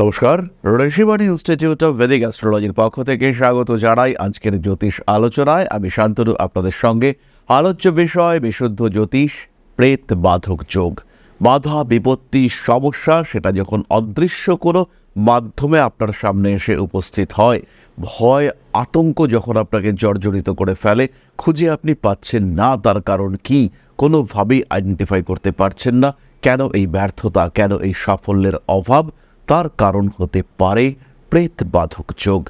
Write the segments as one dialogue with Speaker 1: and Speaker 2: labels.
Speaker 1: নমস্কার, Rishibani institute of Vedic অ্যাস্ট্রোলজির পক্ষ থেকে স্বাগত জানাই আজকের জ্যোতিষ আলোচনায়। আমি শান্তনু, আপনাদের সঙ্গে। আলোচ্য বিষয়, বিশুদ্ধ জ্যোতিষ, প্রেত বাধক যোগ। বাধা, বিপত্তি, সমস্যা, সেটা যখন অদৃশ্য কোনো মাধ্যমে আপনার সামনে এসে উপস্থিত হয়, ভয়, আতঙ্ক যখন আপনাকে জর্জরিত করে ফেলে, খুঁজে আপনি পাচ্ছেন না, তার কারণ কি? কোনোভাবেই আইডেন্টিফাই করতে পারছেন না। কেন এই ব্যর্থতা? কেন এই সাফল্যের অভাব? তার কারণ হতে পারে প্রেত বাধক যোগ।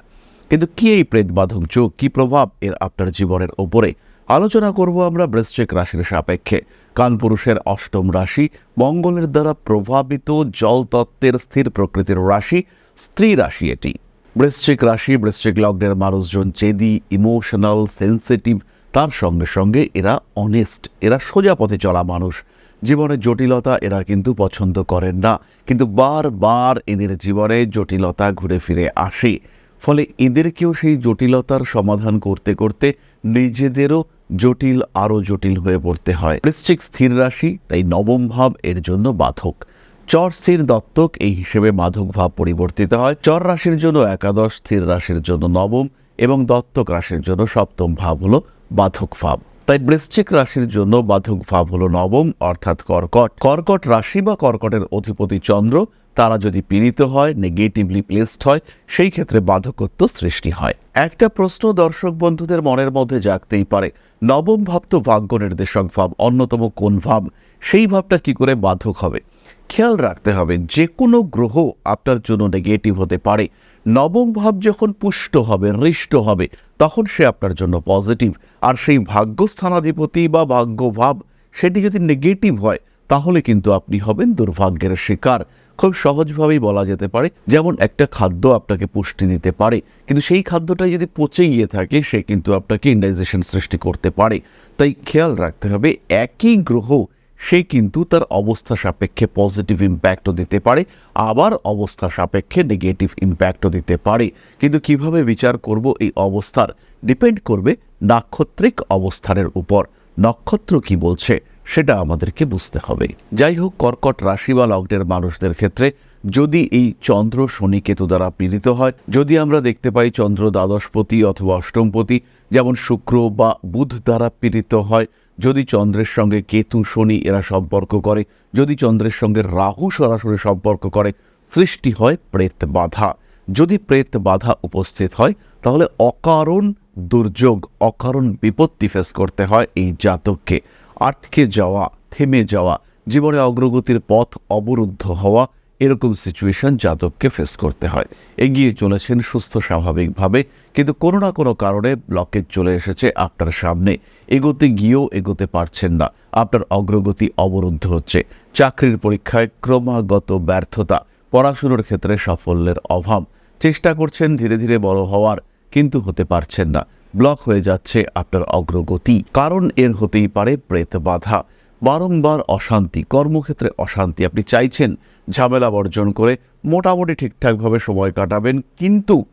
Speaker 1: কিন্তু কি এই প্রেত বাধক যোগ? কি প্রভাব এর আপনার জীবনের ওপরে? আলোচনা করব আমরা বৃশ্চিক রাশির সাপেক্ষে। কালপুরুষের অষ্টম রাশি, মঙ্গলের দ্বারা প্রভাবিত জল তত্ত্বের স্থির প্রকৃতির রাশি, স্ত্রী রাশি এটি। বৃশ্চিক রাশি, বৃশ্চিক লগ্নের মানুষজন জেদি, ইমোশনাল, সেন্সিটিভ, তার সঙ্গে সঙ্গে এরা অনেস্ট এরা সোজা পথে চলা মানুষ। জীবনের জটিলতা এরা কিন্তু পছন্দ করেন না। কিন্তু বারবার এদের জীবনে জটিলতা ঘুরে ফিরে আসে। ফলে এদেরকেও সেই জটিলতার সমাধান করতে করতে নিজেদেরও জটিল, আরও জটিল হয়ে পড়তে হয়। বৃশ্চিক স্থির রাশি, তাই নবম ভাব এর জন্য বাধক। চর স্থির দত্তক, এই হিসেবে মাধক ভাব পরিবর্তিত হয়। চর রাশির জন্য একাদশ, স্থির রাশির জন্য নবম এবং দত্তক রাশির জন্য সপ্তম ভাব হলো বাধক ভাব। তাই বৃশ্চিক রাশির জন্য বাধক ভাব হল নবম, অর্থাৎ কর্কট। কর্কট রাশি বা কর্কটের অধিপতি চন্দ্র তারা যদি পীড়িত হয় নেগেটিভলি প্লেসড হয়, সেই ক্ষেত্রে বাধকত্ব সৃষ্টি হয়। একটা প্রশ্ন দর্শক বন্ধুদের মনের মধ্যে জাগতেই পারে। নবম ভাব তো ভাগ্য নির্দেশক ভাব, অন্যতম কোন ভাব? সেই ভাবটা কি করে বাধক হবে? খেয়াল রাখতে হবে যে কোনো গ্রহ আপনার জন্য নেগেটিভ হতে পারে। নবম ভাব যখন পুষ্ট হবে, হৃষ্ট হবে, তখন সে আপনার জন্য পজিটিভ আর সেই ভাগ্যস্থানাধিপতি বা ভাগ্যভাব, সেটি যদি নেগেটিভ হয়, তাহলে কিন্তু আপনি হবেন দুর্ভাগ্যের শিকার। খুব সহজভাবেই বলা যেতে পারে, যেমন একটা খাদ্য আপনাকে পুষ্টি দিতে পারে, কিন্তু সেই খাদ্যটা যদি পচে গিয়ে থাকে, সে কিন্তু আপনাকে ইন্ডাইজেশন সৃষ্টি করতে পারে। তাই খেয়াল রাখতে হবে, একই গ্রহ, সে কিন্তু তার অবস্থা সাপেক্ষে পজিটিভ ইম্প্যাক্টও দিতে পারে, আবার অবস্থা সাপেক্ষে নেগেটিভ ইম্প্যাক্টও দিতে পারে। কিন্তু কীভাবে বিচার করব এই অবস্থার? ডিপেন্ড করবে নাক্ষত্রিক অবস্থানের উপর। নক্ষত্র কি বলছে? সেটা আমাদেরকে বুঝতে হবে। যাই হোক, কর্কট রাশি বা লগ্নের মানুষদের ক্ষেত্রে যদি এই চন্দ্র শনি কেতু দ্বারা পীড়িত হয়, যদি আমরা দেখতে পাই চন্দ্র দ্বাদশপতি অথবা অষ্টমপতি, যেমন শুক্র বা বুধ দ্বারা পীড়িত হয়, যদি চন্দ্রের সঙ্গে কেতু, শনি এরা সম্পর্ক করে, যদি চন্দ্রের সঙ্গে রাহু সরাসরি সম্পর্ক করে, সৃষ্টি হয় প্রেত বাধা। যদি প্রেত বাধা উপস্থিত হয়, তাহলে অকারণ দুর্যোগ, অকারণ বিপত্তি ফেস করতে হয় এই জাতককে। আটকে যাওয়া, থেমে যাওয়া, জীবনে অগ্রগতির পথ অবরুদ্ধ হওয়া, এরকম সিচুয়েশন যাদবকে ফেস করতে হয়। এগিয়ে চলেছেন সুস্থ স্বাভাবিকভাবে, কিন্তু কোনো না কোনো কারণে ব্লকেজ চলে এসেছে আপনার সামনে। এগোতে গিয়েও এগোতে পারছেন না। আপনার অগ্রগতি অবরুদ্ধ হচ্ছে। চাকরির পরীক্ষায় ক্রমাগত ব্যর্থতা, পড়াশুনোর ক্ষেত্রে সাফল্যের অভাব। চেষ্টা করছেন ধীরে ধীরে বড় হওয়ার, কিন্তু হতে পারছেন না। ব্লক হয়ে যাচ্ছে আপনার অগ্রগতি। কারণ এর হতেই পারে প্রেত বাধা। বারংবার অশান্তি, কর্মক্ষেত্রে অশান্তি। আপনি চাইছেন ঝামেলা বর্জন করে মোটামুটি ঠিকঠাকভাবে সময় কাটাবেন, কিন্তু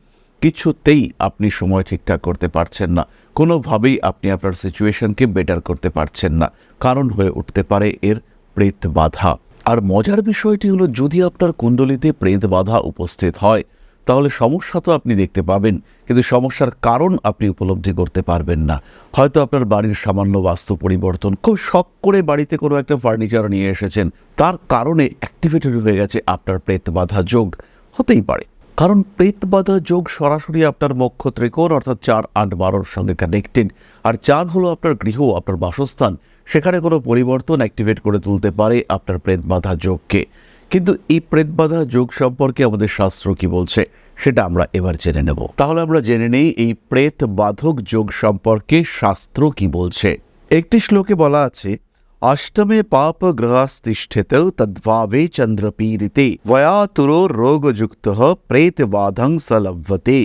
Speaker 1: কিছুতেই আপনি সময় ঠিকঠাক করতে পারছেন না। কোনোভাবেই আপনি আপনার সিচুয়েশনকে বেটার করতে পারছেন না। কারণ হয়ে উঠতে পারে এর প্রেত বাধা। আর মজার বিষয়টি হলো, যদি আপনার কুণ্ডলিতে প্রেত বাধা উপস্থিত হয় তাহলে সমস্যা তো আপনি দেখতে পাবেন, কিন্তু সমস্যার কারণ আপনি উপলব্ধি করতে পারবেন না। হয়তো আপনার বাড়ির সামান্য বাস্তু পরিবর্তন, খুব শখ করে বাড়িতে কোনো একটা ফার্নিচার নিয়ে এসেছেন, তার কারণে অ্যাক্টিভেটেড হয়ে গেছে আপনার প্রেত বাধা যোগ। হতেই পারে। কারণ প্রেত বাধা যোগ সরাসরি আপনার মক্ষ ত্রিকোণ অর্থাৎ চার আট বারোর সঙ্গে কানেক্টেড আর চার হলো আপনার গৃহ, আপনার বাসস্থান, সেখানে কোনো পরিবর্তন অ্যাক্টিভেট করে তুলতে পারে আপনার প্রেত বাধা যোগকে। কিন্তু এই প্রেত বাধা যোগ সম্পর্কে আমাদের শাস্ত্র কি বলছে, সেটা আমরা এবার জেনে নেব। তাহলে আমরা জেনে নেই এই প্রেত বাধক যোগ সম্পর্কে শাস্ত্র কি বলছে। একটি শ্লোকে বলা আছে অষ্টমে পাপ গ্রহাস্তিষ্ঠিত তদ্ভাবে চন্দ্রপীড়িতে ভয়াতুরো রোগযুক্ত প্রেত বাধং সলভ্যতে।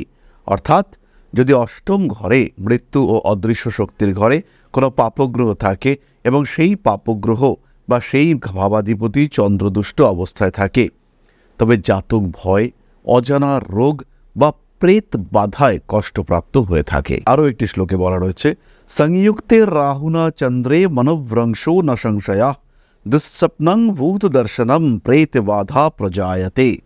Speaker 1: অর্থাৎ, যদি অষ্টম ঘরে মৃত্যু ও অদৃশ্য শক্তির ঘরে কোনো পাপগ্রহ থাকে এবং সেই পাপগ্রহ বা সেই ভাবাধিপতি চন্দ্রদুষ্ট অবস্থায় থাকে। তবে জাতক ভয়, অজানা রোগ বা প্রেত বাধায় কষ্টপ্রাপ্ত হয়ে থাকে। আরও একটি শ্লোকে বলা রয়েছে, সংযুক্তে রাহুনা চন্দ্রে মনোভ্রংশো ন সংশয়া, দুঃস্বপ্নং ভূত দর্শনম প্রেত বাধা প্রজায়তে।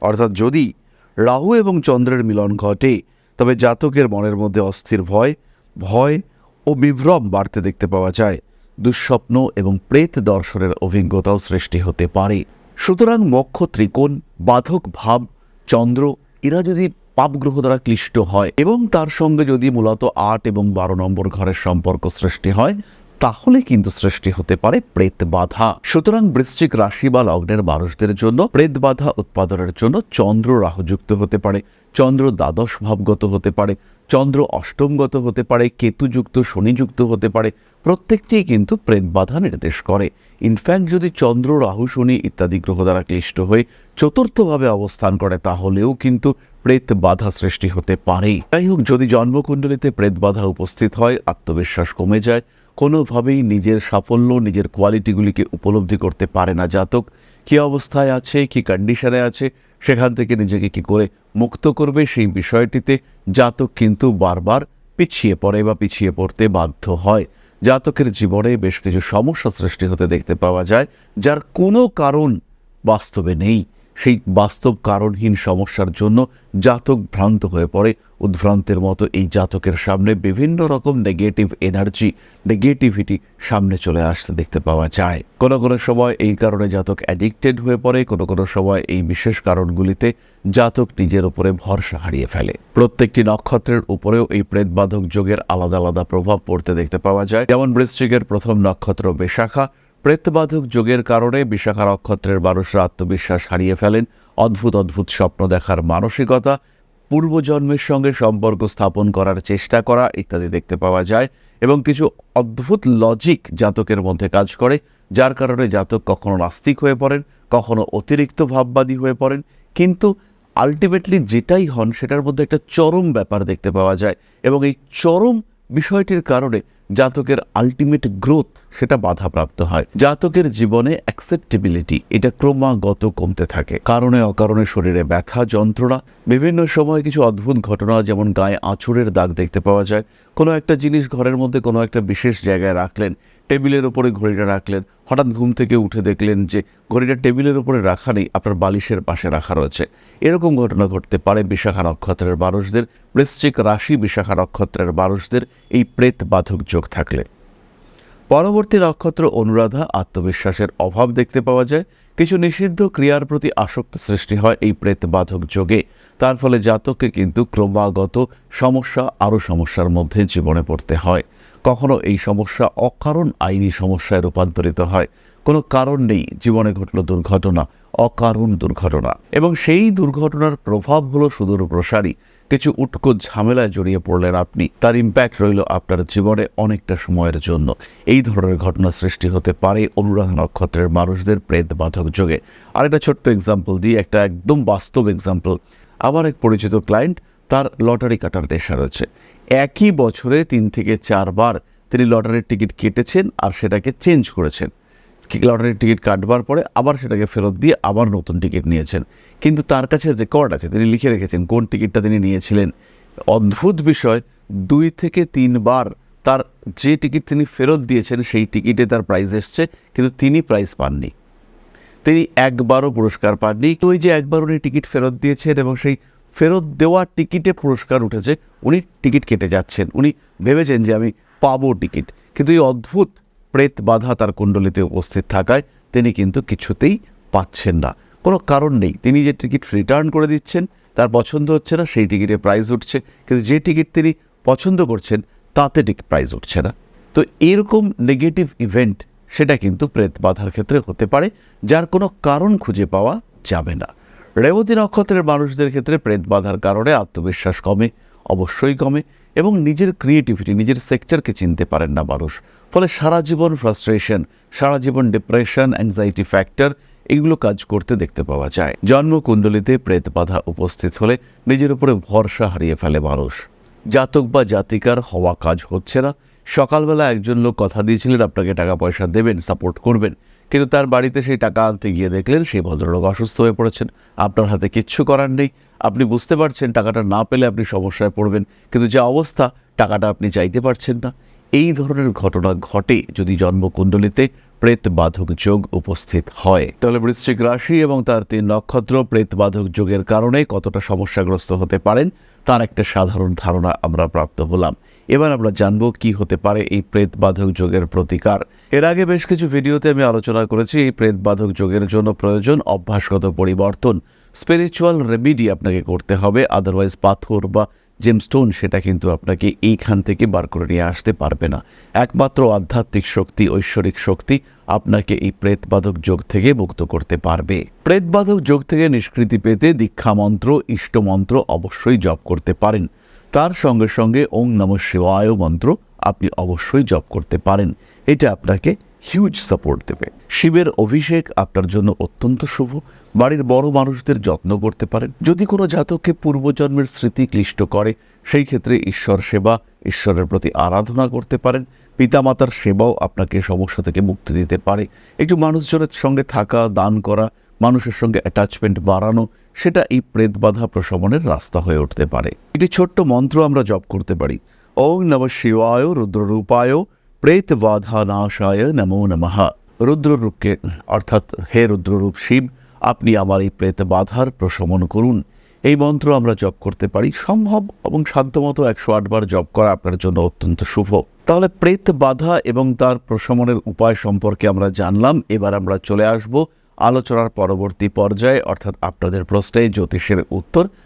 Speaker 1: অর্থাৎ যদি রাহু এবং চন্দ্রের মিলন ঘটে, তবে জাতকের মনের মধ্যে অস্থির ভয় ভয় ও বিভ্রম বাড়তে দেখতে পাওয়া যায়। দুঃস্বপ্ন এবং প্রেত দর্শনের অভিজ্ঞতাও সৃষ্টি হতে পারে। সুতরাং মক্ষ ত্রিকোণ, বাধক ভাব, চন্দ্র, এরা যদি পাপ গ্রহ দ্বারা ক্লিষ্ট হয় এবং তার সঙ্গে যদি মূলত আট এবং বারো নম্বর ঘরের সম্পর্ক সৃষ্টি হয় তাহলে কিন্তু সৃষ্টি হতে পারে প্রেত বাধা। সুতরাং বৃশ্চিক রাশি বা লগ্নের মানুষদের জন্য প্রেত বাধা উৎপাদনের জন্য চন্দ্র রাহুযুক্ত হতে পারে, চন্দ্র দ্বাদশ ভাবগত হতে পারে, চন্দ্র অষ্টমগত হতে পারে, কেতুযুক্ত, শনিযুক্ত হতে পারে, প্রত্যেকটিই কিন্তু প্রেত বাধা নির্দেশ করে। ইনফ্যাক্ট যদি চন্দ্র, রাহু, শনি ইত্যাদি গ্রহ দ্বারা ক্লিষ্ট হয়ে চতুর্থভাবে অবস্থান করে, তাহলেও কিন্তু প্রেত বাধা সৃষ্টি হতে পারে যাই হোক, যদি জন্মকুণ্ডলিতে প্রেত বাধা উপস্থিত হয়, আত্মবিশ্বাস কমে যায় কোনোভাবেই নিজের সাফল্য, নিজের কোয়ালিটিগুলিকে উপলব্ধি করতে পারে না জাতক। কী অবস্থায় আছে, কি কন্ডিশনে আছে, সেখান থেকে নিজেকে কি করে মুক্ত করবে সেই বিষয়টিতে জাতক কিন্তু বারবার পিছিয়ে পড়ে বা পিছিয়ে পড়তে বাধ্য হয়। জাতকের জীবনে বেশ কিছু সমস্যা সৃষ্টি হতে দেখতে পাওয়া যায়, যার কোনো কারণ বাস্তবে নেই। সেই বাস্তব কারণহীন সমস্যার জন্য জাতক ভ্রান্ত হয়ে পড়ে। উদ্ভ্রান্তের মতো এই জাতকের সামনে বিভিন্ন রকম নেগেটিভ এনার্জি নেগেটিভিটি সামনে চলে আসতে দেখতে পাওয়া যায়। কোনো কোনো সময় এই কারণে জাতক অ্যাডিক্টেড হয়ে পড়ে, কোনো কোনো সময় এই বিশেষ কারণগুলিতে জাতক নিজের উপরে ভরসা হারিয়ে ফেলে। প্রত্যেকটি নক্ষত্রের উপরেও এই প্রেতবাধক যোগের আলাদা আলাদা প্রভাব পড়তে দেখতে পাওয়া যায়। যেমন বৃশ্চিকের প্রথম নক্ষত্র বেশাখা প্রেতবাধক যোগের কারণে বিশাখা নক্ষত্রের মানুষরা আত্মবিশ্বাস হারিয়ে ফেলেন। অদ্ভুত অদ্ভুত স্বপ্ন দেখার মানসিকতা, পূর্বজন্মের সঙ্গে সম্পর্ক স্থাপন করার চেষ্টা করা ইত্যাদি দেখতে পাওয়া যায় এবং কিছু অদ্ভুত লজিক জাতকের মধ্যে কাজ করে, যার কারণে জাতক কখনো নাস্তিক হয়ে পড়েন, কখনো অতিরিক্ত ভাববাদী হয়ে পড়েন। কিন্তু আলটিমেটলি যেটাই হন, সেটার মধ্যে একটা চরম ব্যাপার দেখতে পাওয়া যায় এবং এই চরম বিষয়টির কারণে জাতকের আলটিমেট গ্রোথ সেটা বাধাপ্রাপ্ত হয়। জাতকের জীবনে অ্যাকসেপ্টেবিলিটি এটা ক্রমাগত কমতে থাকে। কারণে অকারণে শরীরে ব্যথা, যন্ত্রণা, বিভিন্ন সময় কিছু অদ্ভুত ঘটনা, যেমন গায়ে আঁচড়ের দাগ দেখতে পাওয়া যায়। কোনো একটা জিনিস ঘরের মধ্যে কোনো একটা বিশেষ জায়গায় রাখলেন টেবিলের ওপরে ঘড়িটা রাখলেন। হঠাৎ ঘুম থেকে উঠে দেখলেন যে ঘড়িটা টেবিলের ওপরে রাখা নেই, আপনার বালিশের পাশে রাখা রয়েছে। এরকম ঘটনা ঘটতে পারে বিশাখা নক্ষত্রের মানুষদের। বৃশ্চিক রাশি বিশাখা নক্ষত্রের মানুষদের এই প্রেত বাধক যোগ থাকলে। পরবর্তী নক্ষত্র অনুরাধা আত্মবিশ্বাসের অভাব দেখতে পাওয়া যায়। কিছু নিষিদ্ধ ক্রিয়ার প্রতি আসক্ত সৃষ্টি হয় এই প্রেত বাধক যোগে। তার ফলে জাতককে কিন্তু ক্রমাগত সমস্যা, আরও সমস্যার মধ্যে জীবনে পড়তে হয়। কখনো এই সমস্যা অকারণ আইনি সমস্যায় রূপান্তরিত হয়। কোনো কারণ নেই, জীবনে ঘটল দুর্ঘটনা, অকারণ দুর্ঘটনা। এবং সেই দুর্ঘটনার প্রভাব হলো সুদূর প্রসারী। কিছু উটকো ঝামেলায় জড়িয়ে পড়লেন আপনি। তার ইম্প্যাক্ট রইল আপনার জীবনে অনেকটা সময়ের জন্য। এই ধরনের ঘটনা সৃষ্টি হতে পারে অনুরাধ নক্ষত্রের মানুষদের প্রেত বাধক যোগে। আরেকটা ছোট্ট এক্সাম্পল দিই একটা একদম বাস্তব এক্সাম্পল আমার এক পরিচিত ক্লায়েন্ট তার লটারি কাটার নেশা রয়েছে। একই বছরে তিন থেকে চারবার তিনি লটারির টিকিট কেটেছেন আর সেটাকে চেঞ্জ করেছেন। লটারির টিকিট কাটবার পরে আবার সেটাকে ফেরত দিয়ে আবার নতুন টিকিট নিয়েছেন। কিন্তু তার কাছে রেকর্ড আছে, তিনি লিখে রেখেছেন কোন টিকিটটা তিনি নিয়েছিলেন। অদ্ভুত বিষয়, দুই থেকে তিনবার তার যে টিকিট তিনি ফেরত দিয়েছেন সেই টিকিটে তার প্রাইজ এসছে, কিন্তু তিনি প্রাইজ পাননি। তিনি একবারও পুরস্কার পাননি। ওই যে একবার উনি টিকিট ফেরত দিয়েছেন এবং সেই ফেরত দেওয়া টিকিটে পুরস্কার উঠেছে। উনি টিকিট কেটে যাচ্ছেন। উনি ভেবেছেন যে আমি পাবো টিকিট। কিন্তু এই অদ্ভুত প্রেত বাধা তার কুণ্ডলিতে উপস্থিত থাকায় তিনি কিন্তু কিছুতেই পাচ্ছেন না। কোনো কারণ নেই। তিনি যে টিকিট রিটার্ন করে দিচ্ছেন, তার পছন্দ হচ্ছে না, সেই টিকিটে প্রাইজ উঠছে। কিন্তু যে টিকিট তিনি পছন্দ করছেন, তাতে টিকিট প্রাইজ উঠছে না। তো এরকম নেগেটিভ ইভেন্ট, সেটা কিন্তু প্রেত বাধার ক্ষেত্রে হতে পারে, যার কোনো কারণ খুঁজে পাওয়া যাবে না। রেবতী নক্ষত্রের মানুষদের ক্ষেত্রে প্রেত বাধার কারণে আত্মবিশ্বাস কমে, অবশ্যই কমে এবং নিজের ক্রিয়েটিভিটি নিজের সেক্টরকে চিনতে পারেন না মানুষ। ফলে সারা জীবন ফ্রাস্ট্রেশন সারা জীবন ডিপ্রেশন অ্যাংজাইটি ফ্যাক্টর এগুলো কাজ করতে দেখতে পাওয়া যায়। জন্মকুণ্ডলিতে প্রেত বাধা উপস্থিত হলে নিজের উপরে ভরসা হারিয়ে ফেলে মানুষ। জাতক বা জাতিকার হওয়া কাজ হচ্ছে না। সকালবেলা একজন লোক কথা দিয়েছিলেন, আপনাকে টাকা পয়সা দেবেন সাপোর্ট করবেন। কিন্তু তার বাড়িতে সেই টাকা আনতে গিয়ে দেখলেন সেই ভদ্রলোক অসুস্থ হয়ে পড়েছেন। আপনার হাতে কিচ্ছু করার নেই। আপনি বুঝতে পারছেন টাকাটা না পেলে আপনি সমস্যায় পড়বেন। কিন্তু যে অবস্থা, টাকাটা আপনি চাইতে পারছেন না। এই ধরনের ঘটনা ঘটে যদি জন্মকুণ্ডলিতে প্রেত বাধক যোগ উপস্থিত হয়। তাহলে বৃশ্চিক রাশি এবং তার তিন নক্ষত্র প্রেত বাধক যোগের কারণে কতটা সমস্যাগ্রস্ত হতে পারেন, তার একটা সাধারণ ধারণা আমরা প্রাপ্ত হলাম। এবার আমরা জানব কি হতে পারে এই প্রেত বাধক যোগের প্রতিকার। এর আগে বেশ কিছু ভিডিওতে আমি আলোচনা করেছি এই প্রেত বাধক যোগের জন্য প্রয়োজন অভ্যাসগত পরিবর্তন। স্পিরিচুয়াল রেমিডি আপনাকে করতে হবে, আদারওয়াইজ পাথর বা জেমস্টোন সেটা কিন্তু আপনাকে এইখান থেকে বার করে নিয়ে আসতে পারবে না। একমাত্র আধ্যাত্মিক শক্তি, ঐশ্বরিক শক্তি আপনাকে এই প্রেতবাদক যোগ থেকে মুক্ত করতে পারবে। প্রেতবাদক যোগ থেকে নিষ্কৃতি পেতে দীক্ষা মন্ত্র ইষ্টমন্ত্র অবশ্যই জপ করতে পারেন। তার সঙ্গে সঙ্গে ওং নম শিবায় মন্ত্র আপনি অবশ্যই জপ করতে পারেন। এটা আপনাকে হিউজ সাপোর্ট দেবে। শিবের অভিষেক আপনার জন্য অত্যন্ত শুভ। বাড়ির বড় মানুষদের যত্ন করতে পারেন। যদি কোনো জাতককে পূর্বজন্মের স্মৃতি ক্লিষ্ট করে, সেই ক্ষেত্রে ঈশ্বর সেবা, ঈশ্বরের প্রতি আরাধনা করতে পারেন। পিতামাতার সেবাও আপনাকে সমস্যা থেকে মুক্তি দিতে পারে। একটু মানুষজনের সঙ্গে থাকা, দান করা, মানুষের সঙ্গে অ্যাটাচমেন্ট বাড়ানো, সেটা এই প্রেত বাধা প্রশমনের রাস্তা হয়ে উঠতে পারে। একটি ছোট্ট মন্ত্র আমরা জপ করতে পারি। ওং নম শিবায়, রুদ্ররূপায় প্রেত বাধা নাশায় নমো নমঃ রুদ্ররূপকে অর্থাৎ হে রুদ্ররূপ শিব, আপনি আমার এই প্রেত বাধার প্রশমন করুন। এই মন্ত্র আমরা জপ করতে পারি। সম্ভব এবং সাধ্যমতো একশো আটবার জপ করা আপনার জন্য অত্যন্ত শুভ। তাহলে প্রেত বাধা এবং তার প্রশমনের উপায় সম্পর্কে আমরা জানলাম। এবার আমরা চলে আসব আলোচনার পরবর্তী পর্যায়ে, অর্থাৎ আপনাদের প্রশ্নে জ্যোতিষের উত্তর।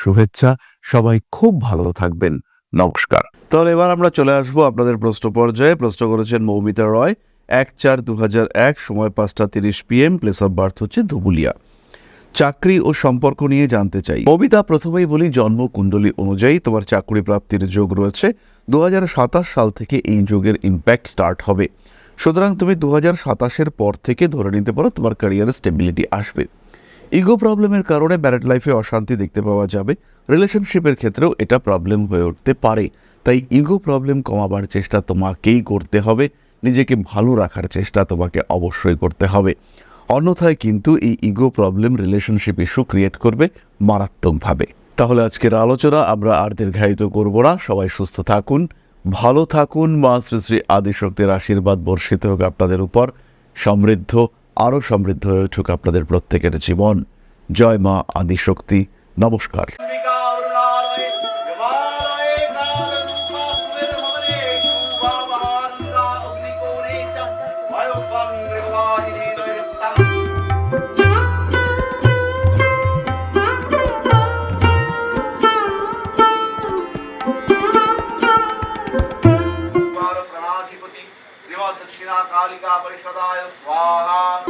Speaker 2: শুভেচ্ছা। সবাই খুব ভালো থাকবেন। নমস্কার।
Speaker 1: তাহলে এবার আমরা চলে আসব আপনাদের প্রশ্ন পর্যায়ে। প্রশ্ন করেছেন মৌমিতা রয়, এক চার দু এক, সময় পাঁচটা তিরিশ পিএম প্লেস অফ বার্থ হচ্ছে ধুবুলিয়া। চাকরি ও সম্পর্ক নিয়ে জানতে চাই। মমিতা, প্রথমেই বলি, জন্ম কুণ্ডলী অনুযায়ী তোমার চাকরি প্রাপ্তির যোগ রয়েছে। দু হাজার সাতাশ সাল থেকে এই যোগের ইম্প্যাক্ট স্টার্ট হবে। সুতরাং তুমি দু হাজার পর থেকে ধরে নিতে পারো, তোমার ক্যারিয়ারে স্টেবিলিটি আসবে। ইগো প্রবলেমের কারণে ব্যারেট লাইফে অশান্তি দেখতে পাওয়া যাবে। রিলেশনশিপের ক্ষেত্রেও এটা প্রবলেম হয়ে উঠতে পারে। তাই ইগো প্রবলেম কমাবার চেষ্টা তোমাকেই করতে হবে। নিজেকে ভালো রাখার চেষ্টা তোমাকে অবশ্যই করতে হবে। অন্যথায় কিন্তু এই ego problem relationship issue create করবে মারাত্মকভাবে। তাহলে আজকের আলোচনা আমরা আর দীর্ঘায়িত করব না। সবাই সুস্থ থাকুন, ভালো থাকুন। মা শ্রী শ্রী আদিশক্তির আশীর্বাদ বর্ষিত হোক আপনাদের উপর। সমৃদ্ধ আরও সমৃদ্ধ হয়ে উঠুক আপনাদের প্রত্যেকের জীবন। জয় মা আদিশক্তি। নমস্কার। श्रीमद्दक्षिणाकालिका परिषदाय स्वाहा